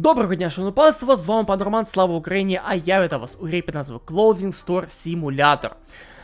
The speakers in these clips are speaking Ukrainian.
Доброго дня, шановне панство, з вами пан Роман, слава Україні, а я вітаю вас у грі під назвою Clothing Store Simulator.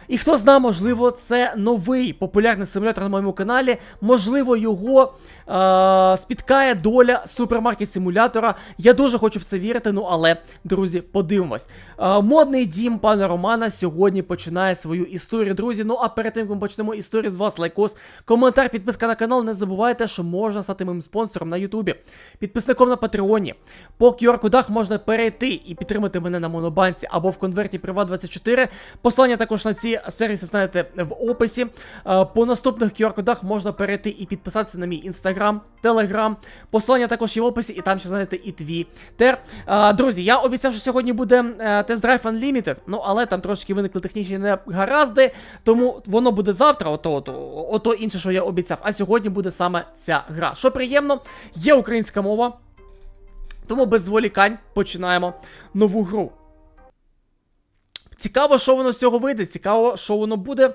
І хто знає, можливо, це новий популярний симулятор на моєму каналі. Можливо, його е- спіткає доля супермаркет симулятора. Я дуже хочу в це вірити, ну але, друзі, подивимось. Е- модний дім пана Романа сьогодні починає свою історію, друзі. Ну а перед тим, як ми почнемо історію з вас, лайкос, коментар, підписка на канал. Не забувайте, що можна стати моїм спонсором на Ютубі, підписником на Патреоні. По QR-кодах можна перейти і підтримати мене на Монобанці або в конверті Privat24. Посилання також на ці сервіси знаєте в описі. Е, По наступних QR-кодах можна перейти і підписатися на мій інстаграм, телеграм. Посилання також є в описі, і там ще знаєте і твіттер. Е, Друзі, я обіцяв, що сьогодні буде е, тест-драйв Unlimited, ну але там трошки виникли технічні негаразди, тому воно буде завтра, ото, ото, ото інше, що я обіцяв. А сьогодні буде саме ця гра. Що приємно, є українська мова. Тому без зволікань починаємо нову гру. Цікаво, що воно з цього вийде, цікаво, що воно буде.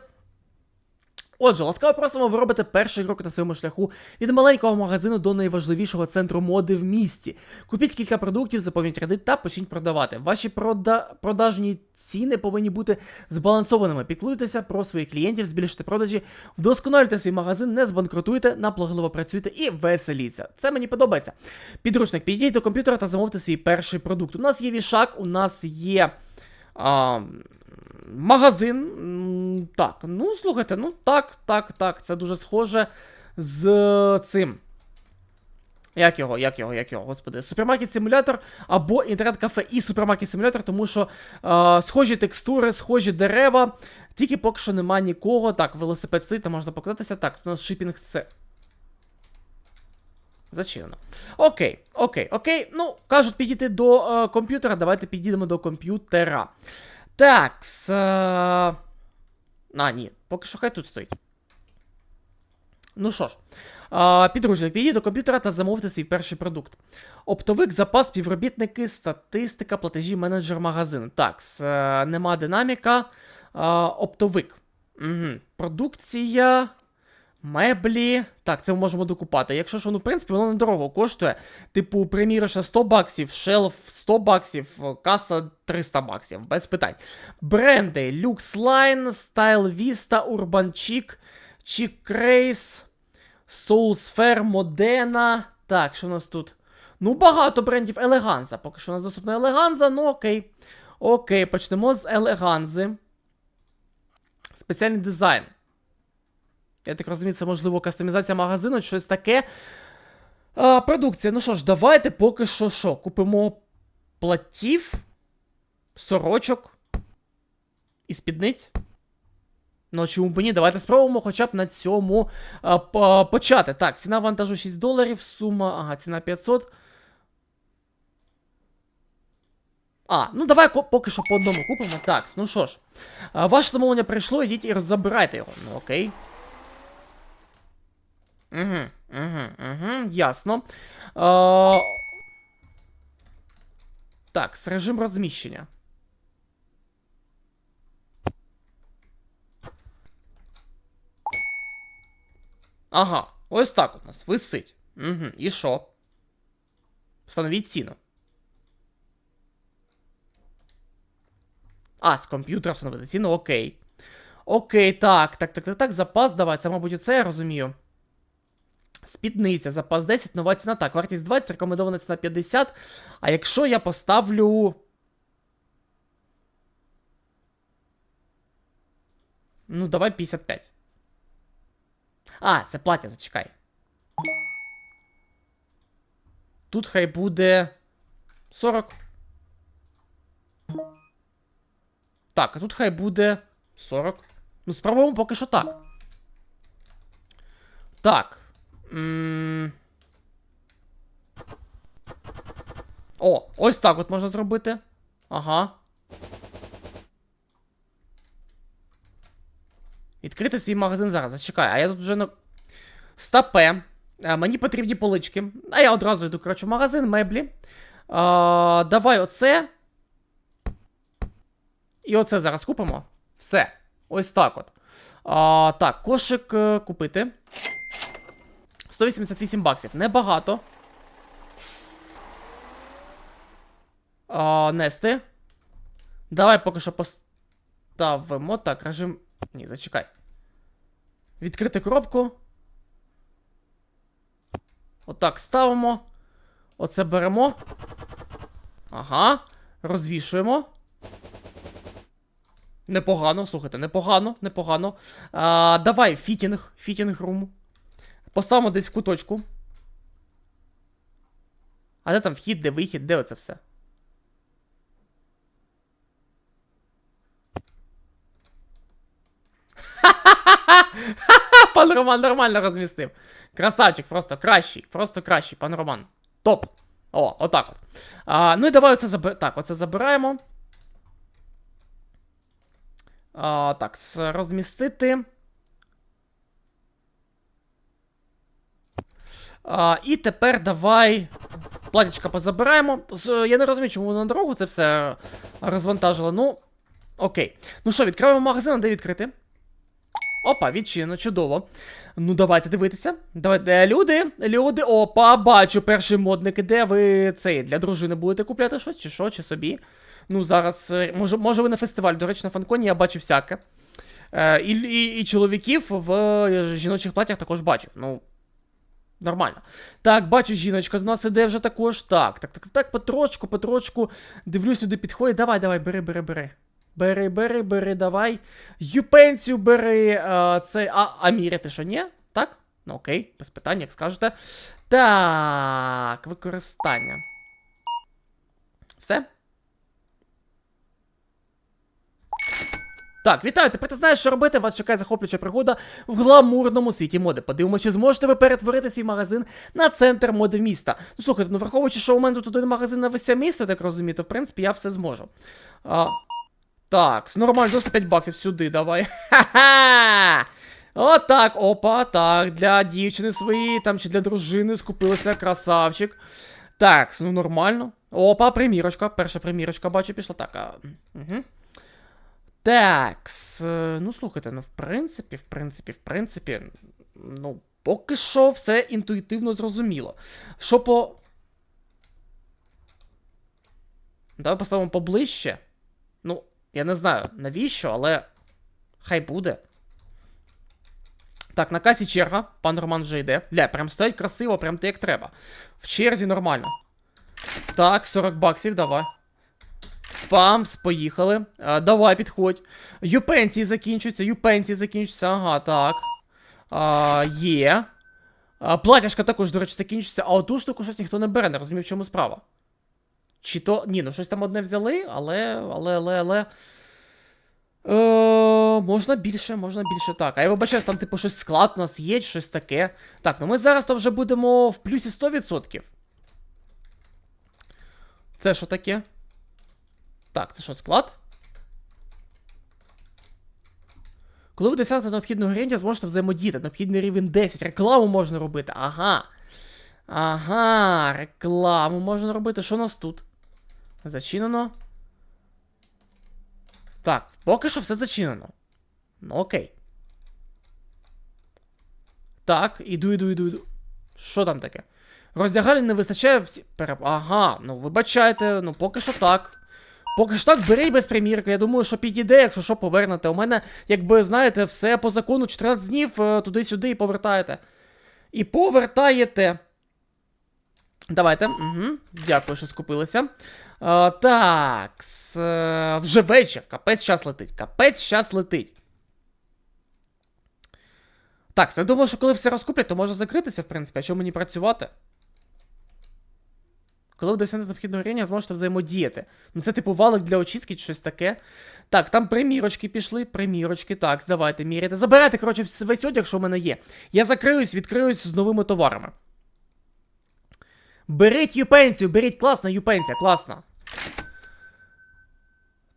Отже, ласкаво просимо, ви робите перший крок на своєму шляху від маленького магазину до найважливішого центру моди в місті. Купіть кілька продуктів, заповніть ряди та почніть продавати. Ваші прода... продажні ціни повинні бути збалансованими. Піклуйтеся про своїх клієнтів, збільшуйте продажі, вдосконалюйте свій магазин, не збанкрутуйте, наполегливо працюйте і веселіться. Це мені подобається. Підручник, підійдіть до комп'ютера та замовте свій перший продукт. У нас є вішак, у нас є. А, Магазин. Так, ну слухайте, ну так, так, так. Це дуже схоже з цим. Як його, як його, як його, господи, супермаркет симулятор або інтернет-кафе і супермаркет симулятор, тому що е, схожі текстури, схожі дерева, тільки поки що нема нікого. Так, велосипед стоїть, там можна покататися. Так, у нас шипінг це. Зачинено. Окей, окей, окей. Ну, кажуть, підійти до е, комп'ютера. Давайте підійдемо до комп'ютера. Так. С, е... А, ні, поки що хай тут стоїть. Ну що ж, а, підручник, підійдіть до комп'ютера та замовте свій перший продукт. Оптовик, запас, співробітники, статистика, платежі, менеджер магазину. Так, с, е, нема динаміка. А, оптовик. Угу. Продукція. Меблі. Так, це ми можемо докупати. Якщо що, ну, в принципі, воно недорого коштує. Типу, примірочна 100 баксів, шелф 100 баксів, каса 300 баксів, без питань. Бренди: Lux Line, Style Vista, Urban Chic, Chic Craze, Soul Sphere, Modena. Так, що у нас тут? Ну, багато брендів Елеганза. Поки що у нас доступна Елеганза, ну окей. Окей, почнемо з Елеганзи. Спеціальний дизайн. Я так розумію, це можливо кастомізація магазину, щось таке. А, Продукція. Ну що ж, давайте поки що що. Купимо платів, сорочок і спідниць. Ну, чому б ні? Давайте спробуємо хоча б на цьому а, по- почати. Так, ціна вантажу 6 доларів, сума. Ага, ціна 500. А, ну давай поки що по одному купимо. Так, ну що ж. А, ваше замовлення прийшло, ідіть і забирайте його. Ну окей. Угу, угу, угу, ясно. А... Так, режим розміщення. Ага, ось так у нас висить. Угу, і що? Встановіть ціну. А, з комп'ютера встановити ціну, окей. Окей, так, так, так, так, так, запас давай. Це, мабуть, оце я розумію. Спідниця, запас 10, нова ціна. Так, вартість 20, рекомендована ціна 50. А якщо я поставлю. Ну, давай 55. А, це плаття, зачекай. Тут хай буде 40. Так, а тут хай буде 40. Ну, спробуємо поки що так. Так. О, ось так от можна зробити. Ага. Відкрити свій магазин зараз. Зачекай, а я тут вже на. Стапе. А, мені потрібні полички. А я одразу йду, коротше, в магазин, меблі. А, давай оце. І оце зараз купимо. Все. Ось так от. А, так, кошик е, купити. 188 баксів. Небагато. А, нести. Давай поки що поставимо. Так, режим. Ні, зачекай. Відкрити коробку. Отак ставимо. Оце беремо. Ага. Розвішуємо. Непогано, слухайте, непогано, непогано. А, давай, фітінг, фітінг рум. Поставимо десь в куточку. А де там вхід, де вихід, де оце все? Пан Роман нормально розмістив. Красавчик, просто кращий, просто кращий, пан Роман. Топ. О, отак от. А, ну і давай оце забираємо. Так, оце забираємо. А, так, розмістити. А, і тепер давай. Платічка позабираємо. Я не розумію, чому на дорогу це все розвантажило. Ну, окей. Ну що, відкриваємо магазин, де відкрити? Опа, відчинено, чудово. Ну, давайте дивитися. Давайте, люди, люди, опа, бачу, перший модник іде. Ви цей для дружини будете купляти щось, чи що, чи собі. Ну, зараз, е, може, може ви на фестиваль, до речі, на фанконі я бачу всяке. Е, і, і, і чоловіків в жіночих платях також бачив. Ну, нормально. Так, бачу, жіночка до нас іде вже також. Так, так, так, так, потрошку, потрошку. Дивлюсь, люди підходять. Давай, давай, бери, бери, бери. Бери, бери, бери, давай. Юпенцію бери. А, це. А, а міряти що, ні? Так? Ну окей, без питань, як скажете. Так, використання. Все? Так, вітаю, тепер ти знаєш, що робити. Вас чекає захоплююча пригода в гламурному світі моди. Подивимося, чи зможете ви перетворити свій магазин на центр моди міста. Ну слухайте, ну враховуючи, що у мене тут один магазин на весь місто, так розумію, то в принципі я все зможу. А, так, нормально, 95 баксів сюди, давай. Ха-ха! Отак, опа, так, для дівчини своєї там чи для дружини скупилася красавчик. Так, ну нормально. Опа, примірочка. Перша примірочка, бачу, пішла. Так. А, угу. Так, ну слухайте, ну в принципі, в принципі, в принципі, ну, поки що все інтуїтивно зрозуміло. Що по. Давай поставимо поближче. Ну, я не знаю навіщо, але хай буде. Так, на касі черга. Пан Роман вже йде. Ля, прям стоять красиво, прям те як треба. В черзі нормально. Так, 40 баксів, давай. Памс, поїхали. А, давай, підходь. Юпенції закінчуються, юпенції закінчуються. Ага, так. А, є. А, платяшка також, до речі, закінчується. А оту штуку щось ніхто не бере, не розумію, в чому справа. Чи то. Ні, ну щось там одне взяли, але, але, але, але. Е, можна більше, можна більше так. А я вибачаюсь, там, типу, щось склад у нас є, щось таке. Так, ну ми зараз то вже будемо в плюсі 100%. Це що таке? Так, це що, склад? Коли ви досягнете необхідного рівня, зможете взаємодіяти. Необхідний рівень 10. Рекламу можна робити. Ага. Ага, рекламу можна робити. Що у нас тут? Зачинено. Так, поки що все зачинено. Ну, окей. Так, іду, іду, іду, іду. Що там таке? Роздягальні не вистачає всі. Ага, ну вибачайте, ну поки що так. Поки що так, беріть без примірки. Я думаю, що підійде, якщо що повернете. У мене, якби, знаєте, все по закону 14 днів е, туди-сюди і повертаєте. І повертаєте. Давайте. Угу. Дякую, що скупилися. А, так. С, е, вже вечір. Капець час летить. Капець час летить. Так, я думаю, що коли все розкуплять, то може закритися, в принципі, а чому мені працювати? Коли ви досягнете необхідного рівня, зможете взаємодіяти. Ну це типу валик для очистки чи щось таке. Так, там примірочки пішли, примірочки. Так, здавайте, міряйте. Забирайте, коротше, весь одяг, що в мене є. Я закриюсь, відкриюсь з новими товарами. Беріть юпенцію, беріть, класна юпенція, класна.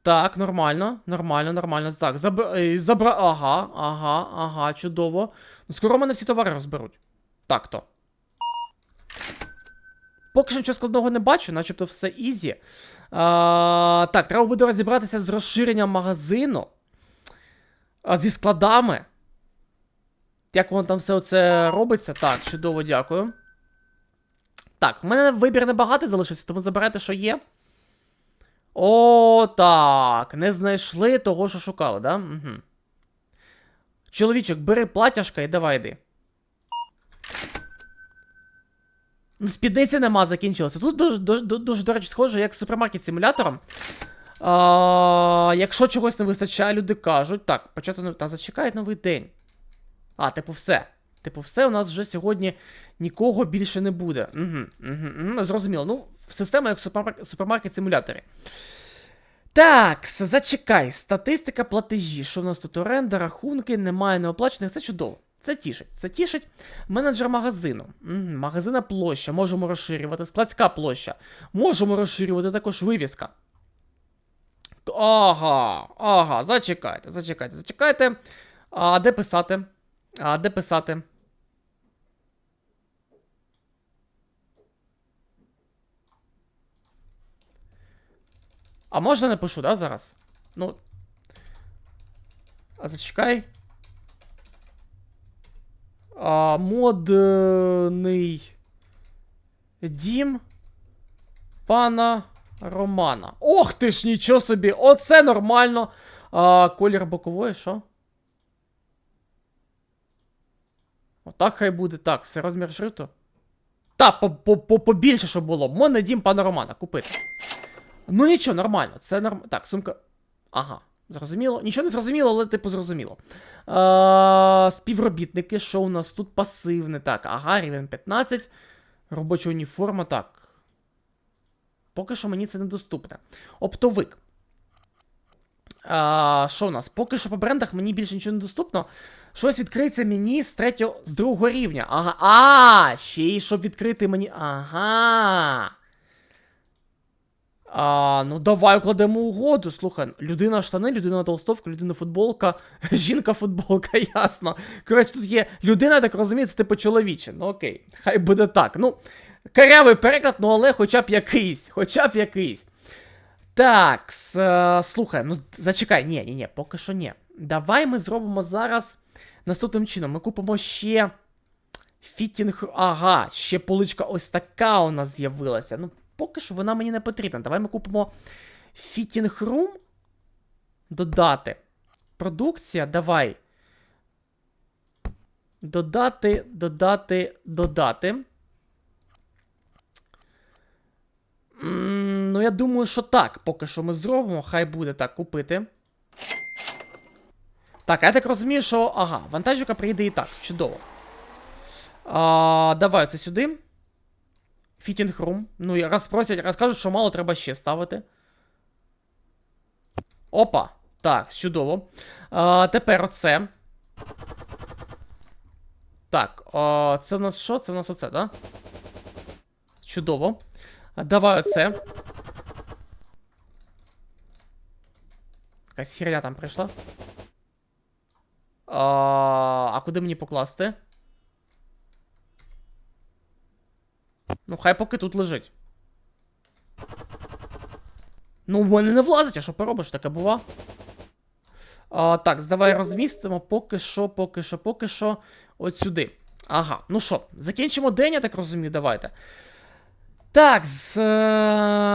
Так, нормально, нормально, нормально. Так, заб... е, забра. Ага, ага, ага, чудово. Ну, скоро мене всі товари розберуть. Так то. Поки що нічого складного не бачу, начебто все ізі. А, так, треба буде розібратися з розширенням магазину. А, зі складами. Як воно там все це робиться? Так, чудово, дякую. Так, у мене вибір небагатий залишився, тому забирайте, що є. О, так. Не знайшли того, що шукали, да? Угу. Чоловічок, бери платяшка і давай йди. Ну, спідниці нема, закінчилося. Тут дуже, дуже, дуже, до речі, схоже, як супермаркет симулятором. А, якщо чогось не вистачає, люди кажуть. Так, почати та зачекають новий день. А, типу, все. Типу, все, у нас вже сьогодні нікого більше не буде. Угу, угу, угу, зрозуміло. Ну, система як супермаркет, супермаркет симуляторі. Так, зачекай. Статистика платежі. Що в нас тут оренда, рахунки, немає неоплачених. Це чудово. Це тішить. Це тішить. Менеджер магазину. Магазина площа. Можемо розширювати. Складська площа. Можемо розширювати також вивіска. Ага, ага, зачекайте, зачекайте, зачекайте. А де писати? А де писати? А можна не пишу, да, зараз? Ну. А зачекай. А, модний дім пана Романа. Ох ти ж, нічого собі! Оце нормально. А, колір бокової, що? Отак хай буде. Так, все розмір шрифту. Та, по- по- по- побільше, щоб було. Модний дім пана Романа купити. Ну нічого, нормально. Це норм... Так, сумка. Ага. Зрозуміло. Нічого не зрозуміло, але типу зрозуміло. А, співробітники, що у нас тут пасивне. Так, ага, рівень 15. Робоча уніформа, так. Поки що мені це недоступне. Оптовик. А, що у нас? Поки що по брендах мені більше нічого не доступно. Щось відкриється мені з третього, з другого рівня. Ага. А, ще й щоб відкрити мені. Ага. А, ну давай укладемо угоду. Слухай, людина штани, людина толстовка, людина футболка, жінка футболка, ясно. Коротше, тут є людина, так розумію, це типу чоловіче. Ну окей, хай буде так. Ну, карявий переклад, ну але хоча б якийсь, хоча б якийсь. Так, е, слухай, ну зачекай, ні, ні, ні, поки що ні. Давай ми зробимо зараз наступним чином. Ми купимо ще фітінг. Ага, ще поличка ось така у нас з'явилася. Ну, поки що вона мені не потрібна. Давай ми купимо фітінг рум. Додати. Продукція, давай. Додати, додати, додати. Ну, я думаю, що так. Поки що ми зробимо, хай буде так купити. Так, я так розумію, що. Ага, вантажівка приїде і так. Чудово. А, давай це сюди. Фітінг рум. Ну, і раз просять, раз кажуть, що мало треба ще ставити. Опа. Так, чудово. А, тепер оце. Так, а, це в нас що? Це в нас оце? Да? Чудово. Давай оце. Якась херня там прийшла. А, а куди мені покласти? Ну, хай поки тут лежить. Ну, в мене не влазить, а що поробиш, таке бува. А, так, давай розмістимо поки що, поки що, поки що. От сюди. Ага, ну що, закінчимо день, я так розумію, давайте. Так, з. е,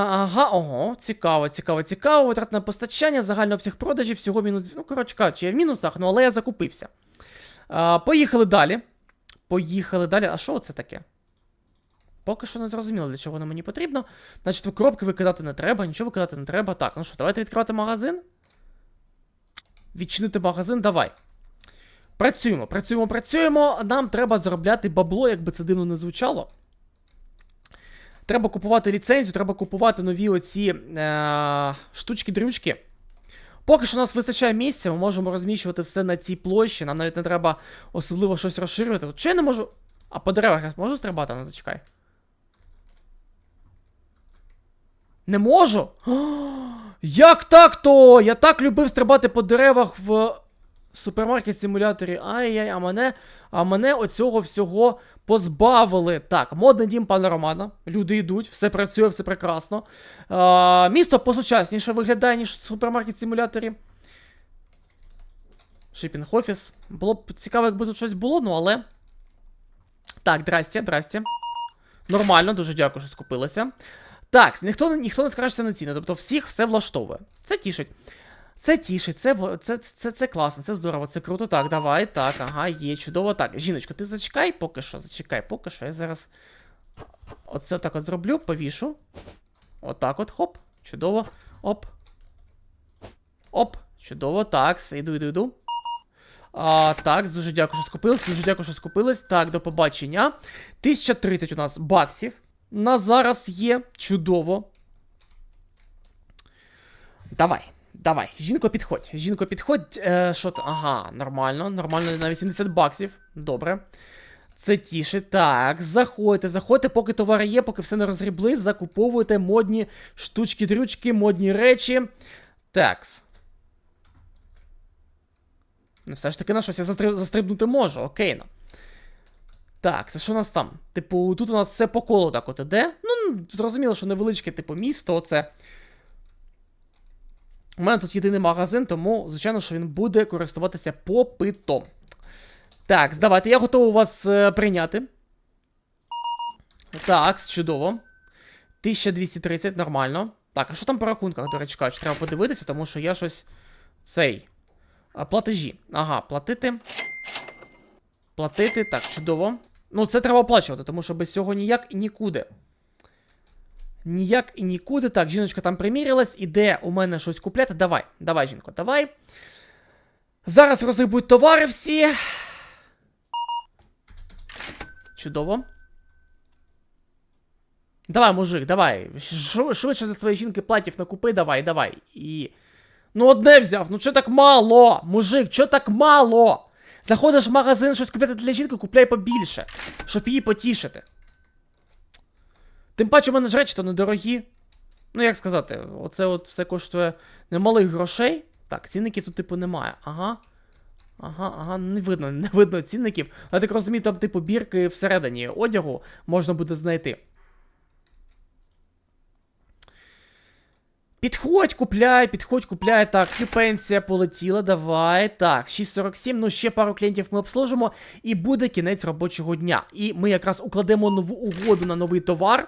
Ага, ого, цікаво, цікаво, цікаво. Витратне постачання, загальний обсяг продажів, всього мінус. Ну, коротше кажучи, я в мінусах, ну але я закупився. А, поїхали далі. Поїхали далі. А що це таке? Поки що не зрозуміло, для чого воно мені потрібно. Значить, у коробки викидати не треба, нічого викидати не треба. Так, ну що, давайте відкривати магазин. Відчинити магазин, давай. Працюємо, працюємо, працюємо. Нам треба заробляти бабло, як би це дивно не звучало. Треба купувати ліцензію, треба купувати нові оці е- штучки-дрючки. Поки що у нас вистачає місця, ми можемо розміщувати все на цій площі. Нам навіть не треба особливо щось розширювати. Чи я не можу. А по деревах я можу стрибати? Ну, зачекай. Не можу? Як так то? Я так любив стрибати по деревах в супермаркет симуляторі. Ай-яй, а мене, а мене оцього всього позбавили. Так, модний дім пана Романа. Люди йдуть, все працює, все прекрасно. А, місто посучасніше виглядає, ніж в супермаркет симуляторі. Шипінг офіс. Було б цікаво, якби тут щось було, ну але. Так, здрасте, здрасте. Нормально, дуже дякую, що скупилися. Так, ніхто, ніхто не скаржиться на ціну, тобто всіх все влаштовує. Це тішить. Це тішить, це, це, це, це класно, це здорово, це круто. Так, давай, так, ага, є, чудово. Так, жіночко, ти зачекай поки що, зачекай, поки що. Я зараз оце так от зроблю, повішу. Отак от, хоп, чудово. Оп. Оп, чудово, так, іду, іду, іду. А, так, дуже дякую, що скупились, дуже дякую, що скупились. Так, до побачення. 1030 у нас баксів. На зараз є. Чудово. Давай, давай. Жінко, підходь. Жінко, підходь. Е, що ти? Ага, нормально, нормально на 80 баксів. Добре. Це тішить. Так, заходьте, заходьте, поки товари є, поки все не розгрібли, закуповуйте модні штучки-дрючки, модні речі. Такс. Ну, все ж таки на щось я застриб- застрибнути можу, окей. Ну. Так, це що у нас там? Типу, тут у нас все по колу так от іде. Ну, зрозуміло, що невеличке, типу, місто, оце. У мене тут єдиний магазин, тому, звичайно, що він буде користуватися попитом. Так, давайте, я готовий вас е, прийняти. Так, чудово. 1230, нормально. Так, а що там по рахунках, до речі, кажуть, треба подивитися, тому що я щось. Цей. А, платежі. Ага, платити. Платити, так, чудово. Ну, це треба оплачувати, тому що без цього ніяк і нікуди. Ніяк і нікуди. Так, жіночка там примірилась, іде у мене щось купляти. Давай, давай, жінко, давай. Зараз розгрібуть товари всі. Чудово. Давай, мужик, давай. Швидше для своєї жінки платів накупи, давай, давай. І. Ну, одне взяв, ну чо так мало? Мужик, чо так мало? Заходиш в магазин щось купляти для жінки, купляй побільше, щоб її потішити. Тим паче, у мене ж речі то недорогі. Ну, як сказати, оце от все коштує немалих грошей. Так, цінників тут, типу, немає. Ага. Ага, ага, не видно, не видно цінників. Я так розумію, там, типу, бірки всередині одягу можна буде знайти. Підходь, купляй, підходь, купляй. Так, пенсія полетіла, давай. Так, 6.47, ну ще пару клієнтів ми обслужимо, і буде кінець робочого дня. І ми якраз укладемо нову угоду на новий товар.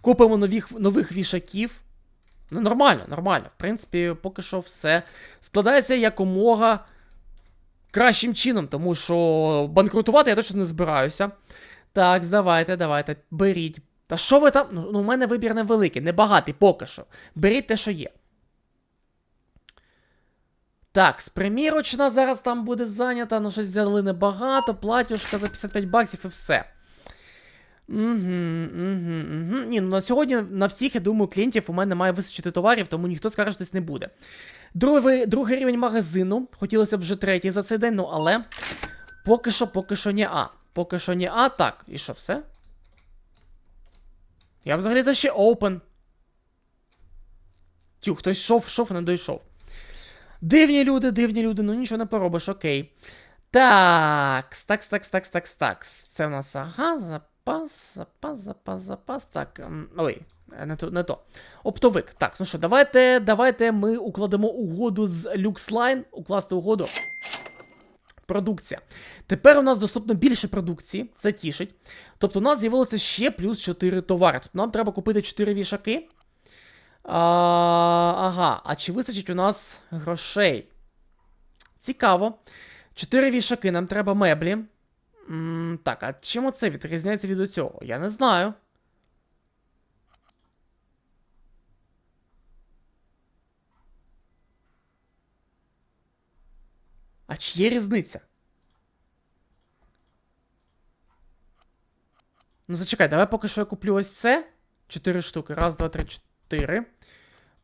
Купимо нових, нових вішаків. Ну, нормально, нормально. В принципі, поки що все складається якомога кращим чином, тому що банкрутувати я точно не збираюся. Так, давайте, давайте, беріть. Та що ви там? Ну, ну, у мене вибір невеликий, небагатий поки що. Беріть те, що є. Так, примірочна зараз там буде зайнята, ну щось взяли небагато, платюшка за 55 баксів і все. Угу, угу, угу. Ні, ну на сьогодні на всіх, я думаю, клієнтів у мене має вистачити товарів, тому ніхто скаржитись не буде. Другий, другий рівень магазину. Хотілося б вже третій за цей день, ну але. Поки що, поки що не А. Поки що не А, так. І що, все? Я взагалі-то ще open. Тю, хтось йшов, йшов, не дійшов. Дивні люди, дивні люди, ну нічого не поробиш, окей. Так, такс, такс, такс, такс, такс. Це у нас ага, запас, запас, запас, запас. Так. Ой, не то, не то. Оптовик. Так, ну що, давайте, давайте ми укладемо угоду з LuxLine. Укласти угоду. Продукція. Тепер у нас доступно більше продукції, це тішить. Тобто у нас з'явилося ще плюс 4 товари. Тобто нам треба купити 4 вішаки. А, ага, а чи вистачить у нас грошей? Цікаво. 4 вішаки, нам треба меблі. М, так, а чим оце відрізняється від цього? Я не знаю. А чи є різниця? Ну, зачекай, давай поки що я куплю ось це. 4 штуки. Раз, два, три, чотири.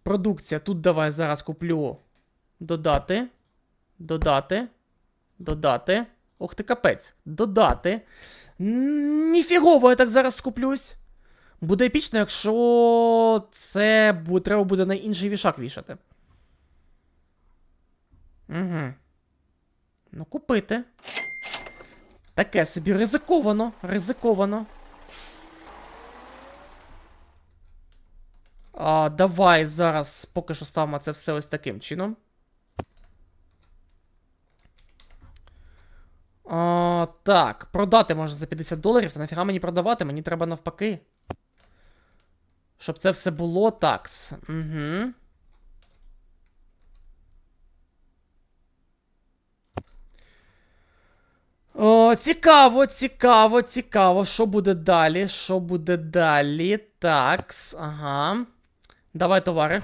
Продукція. Тут давай зараз куплю. Додати. Додати. Додати. Ох ти капець. Додати. Ніфігово, я так зараз скуплюсь. Буде епічно, якщо це треба буде на інший вішак вішати. Угу. Ну, купити. Таке собі ризиковано, ризиковано. А, давай зараз поки що ставимо це все ось таким чином. А, так, продати можна за 50 доларів, та нафіга мені продавати, мені треба навпаки. Щоб це все було такс. Угу. О, цікаво, цікаво, цікаво. Що буде далі? Що буде далі? Такс, ага. Давай товари.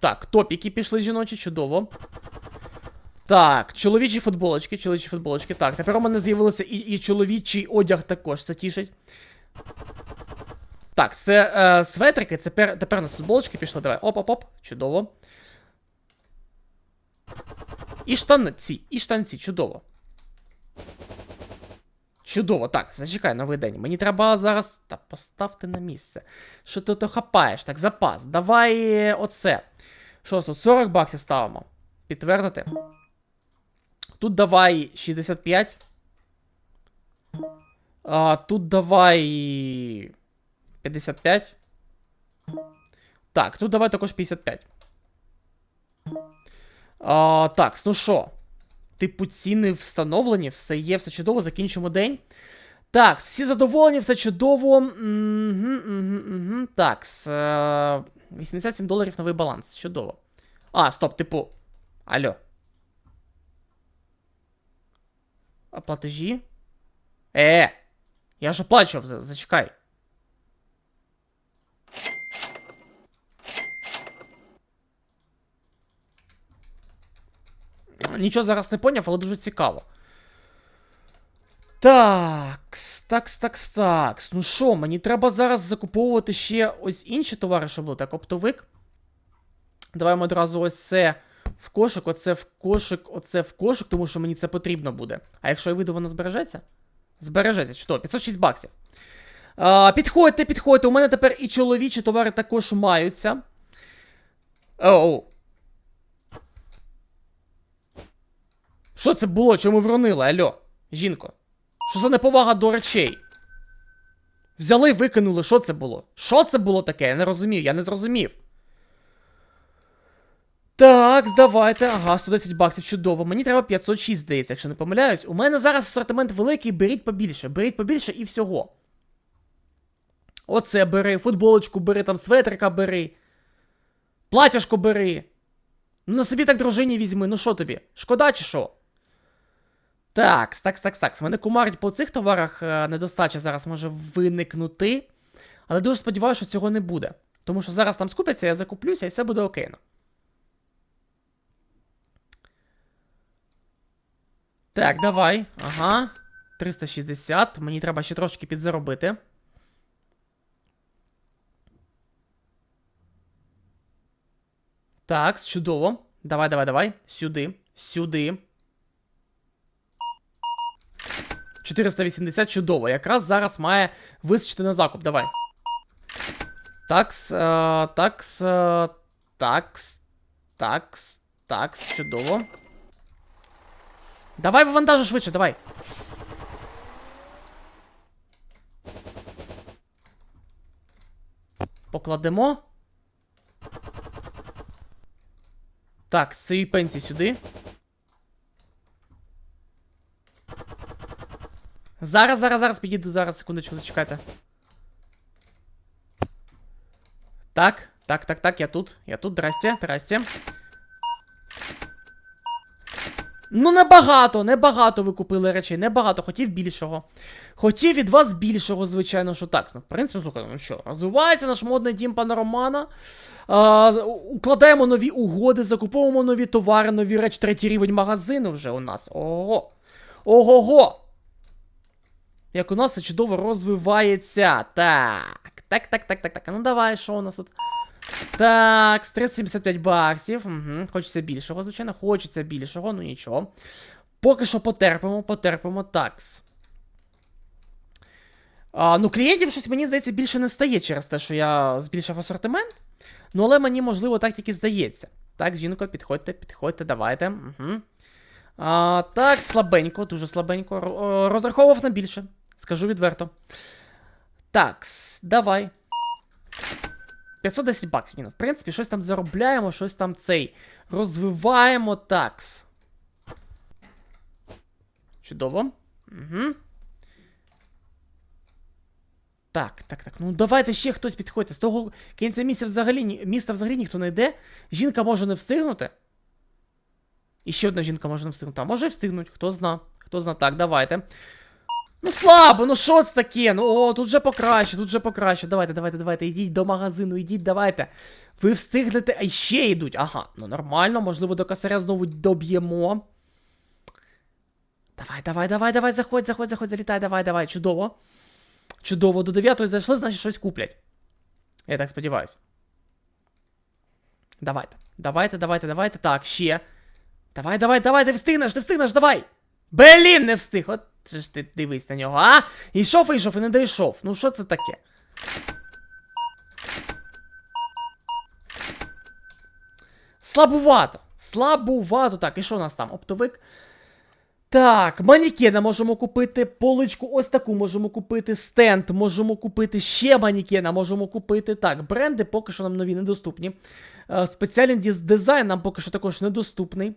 Так, топіки пішли жіночі, чудово. Так, чоловічі футболочки, чоловічі футболочки. Так, тепер у мене з'явилося і, і чоловічий одяг також, це тішить. Так, це е, светрики, це пер, тепер у нас футболочки пішли. Давай. Оп-оп-оп. Чудово. І штанці, і штанці, чудово. Чудово, так, зачекай новий день. Мені треба зараз. Та поставте на місце. Що ти то хапаєш? Так, запас. Давай е, оце. Що тут? 40 баксів ставимо. Підтвердити. Тут давай 65. А, тут давай 55. Так, тут давай також 55. А, так, ну що? Типу, ціни встановлені, все є, все чудово, закінчимо день. Так, всі задоволені, все чудово. Угу. Так, е, 87 доларів новий баланс. Чудово. А, стоп, типу. Алло. А платежі? Е, я ж оплачував, за- зачекай. Нічого зараз не поняв, але дуже цікаво. Такс, такс, такс, такс. Ну що, мені треба зараз закуповувати ще ось інші товари, щоб було так, оптовик. Давай одразу ось це в кошик, оце в кошик, оце в кошик, тому що мені це потрібно буде. А якщо я вийду, воно збережеться? Збережеться, що? 506 баксів. А, підходьте, підходьте. У мене тепер і чоловічі товари також маються. Оу. Що це було? Чому вронили? Альо, жінко. Що за неповага до речей? Взяли викинули, що це було? Що це було таке? Я не розумію, я не зрозумів. Так, здавайте. Ага, 110 баксів, чудово. Мені треба 506, здається, якщо не помиляюсь. У мене зараз асортимент великий, беріть побільше. Беріть побільше і всього. Оце бери, футболочку бери, там светрика бери. Платяшко бери. Ну на собі так дружині візьми, ну що тобі? Шкода чи що? Так, такс, такс, такс. Мене кумарить по цих товарах е, недостача зараз може виникнути. Але дуже сподіваюся, що цього не буде. Тому що зараз там скупляться, я закуплюся і все буде окей. Так, давай. Ага. 360. Мені треба ще трошки підзаробити. Так, чудово. Давай, давай, давай. Сюди. Сюди. 480 чудово. Якраз зараз має вистачити на закуп. Давай. Такс, е, такс, е, такс, такс, такс, чудово. Давай вивантажу швидше, давай. Покладемо. Так, цієї пенсії сюди. Зараз, зараз, зараз підійду, зараз, секундочку, зачекайте. Так, так, так, так, я тут. Я тут, здрасте, здрасте. Ну, небагато, небагато ви купили речей, небагато, хотів більшого. Хотів від вас більшого, звичайно, що так. Ну, в принципі, слухай, ну що, розвивається наш модний дім пана Романа. А, укладаємо нові угоди, закуповуємо нові товари, нові речі, третій рівень магазину вже у нас. Ого. Ого-го! Як у нас це чудово розвивається. Так. Так, так, так, так, так. А ну давай, що у нас тут? Так, з 375 баксів. Угу. Хочеться більшого, звичайно, хочеться більшого, ну нічого. Поки що потерпимо, потерпимо такс. А, ну, клієнтів щось мені здається більше не стає через те, що я збільшив асортимент. Ну, але мені, можливо, так тільки здається. Так, жінко, підходьте, підходьте, давайте. Угу. А, так, слабенько, дуже слабенько. Ро- Розраховував на більше. Скажу відверто. Такс, давай. 510 баксів. Ні, ну, в принципі, щось там заробляємо, щось там цей. Розвиваємо такс. Чудово. Угу. Так, так, так. Ну давайте ще хтось підходьте. З того кінця місця взагалі міста взагалі ніхто не йде. Жінка може не встигнути. І ще одна жінка може не встигнути. А може встигнуть, хто зна. Хто зна. Так, давайте. Ну слабо, ну що це таке? Ну о, тут вже покраще, тут вже покраще. Давайте, давайте, давайте. Йдіть до магазину, йдіть, давайте. Ви встигнете, а ще йдуть. Ага, ну нормально, можливо, до косаря знову доб'ємо. Давай, давай, давай, давай, заходь, заходь, заходь, залітай, давай, давай. Чудово. Чудово, до 9 зайшли, значить щось куплять. Я так сподіваюся. Давайте. Давайте, давайте, давайте. Так, ще. Давай, давай, давай, ти встигнеш, ти встигнеш, давай! Блін, не встиг. От же ж ти дивись на нього, а? Ішов, ішов і не дійшов. Ну що це таке? Слабувато. Слабувато. Так, і що у нас там? Оптовик. Так, манікена можемо купити, поличку ось таку можемо купити, стенд можемо купити, ще манікена можемо купити. Так, бренди поки що нам нові недоступні. Е, Спеціальний дизайн нам поки що також недоступний.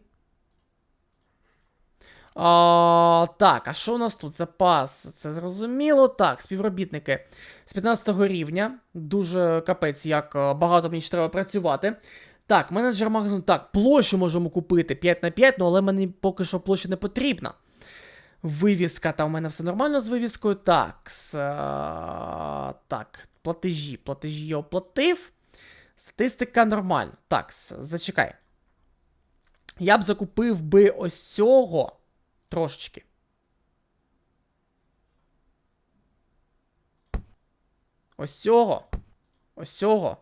А, так, а що у нас тут? Запас. Це зрозуміло. Так, співробітники з 15 рівня. Дуже капець, як е, багато мені ще треба працювати. Так, менеджер магазину. Так, площу можемо купити 5 на 5, ну але мені поки що площа не потрібна. Вивіска, та у мене все нормально з вивіскою. Так, с, а, так, платежі. Платежі я оплатив. Статистика нормальна. Так, зачекай. Я б закупив би ось цього трошечки. Ось цього. Ось цього.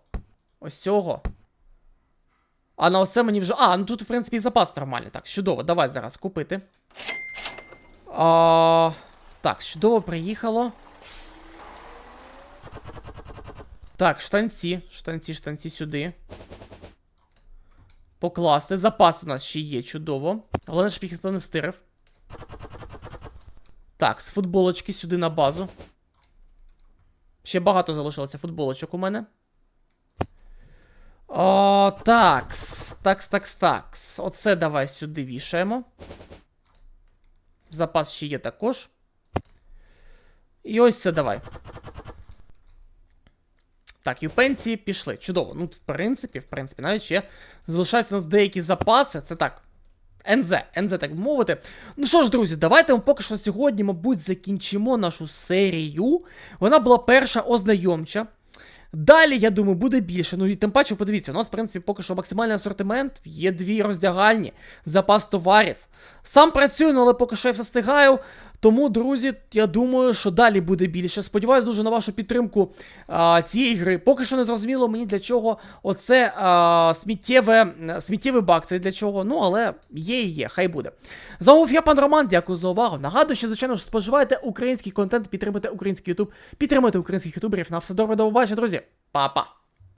Ось цього. А на оце мені вже. А, ну тут, в принципі, і запас нормальний. Так, чудово, давай зараз купити. А, так, чудово приїхало. Так, штанці. Штанці, штанці сюди. Покласти. Запас у нас ще є, чудово. Головне, щоб їх ніхто не стирив. Так, з футболочки сюди на базу. Ще багато залишилося футболочок у мене. О, такс. Такс, такс, такс. Оце давай сюди вішаємо. Запас ще є також. І ось це давай. Так, і пенсії пішли. Чудово. Ну, в принципі, в принципі, навіть ще залишаються у нас деякі запаси. Це так. НЗ, НЗ, так би мовити. Ну що ж, друзі, давайте ми поки що сьогодні, мабуть, закінчимо нашу серію. Вона була перша ознайомча. Далі, я думаю, буде більше. Ну і тим паче, подивіться, у нас, в принципі, поки що максимальний асортимент, є дві роздягальні, запас товарів. Сам працюю, ну, але поки що я все встигаю. Тому, друзі, я думаю, що далі буде більше. Сподіваюсь дуже на вашу підтримку а, цієї гри. Поки що не зрозуміло мені для чого оце а, сміттєве, сміттєвий бак. Це для чого. Ну, але є і є, хай буде. З я, пан Роман, дякую за увагу. Нагадую, що, звичайно ж, споживайте український контент, підтримуйте український ютуб, підтримуйте українських ютуберів. На все добре, до побачення, друзі. Па-па!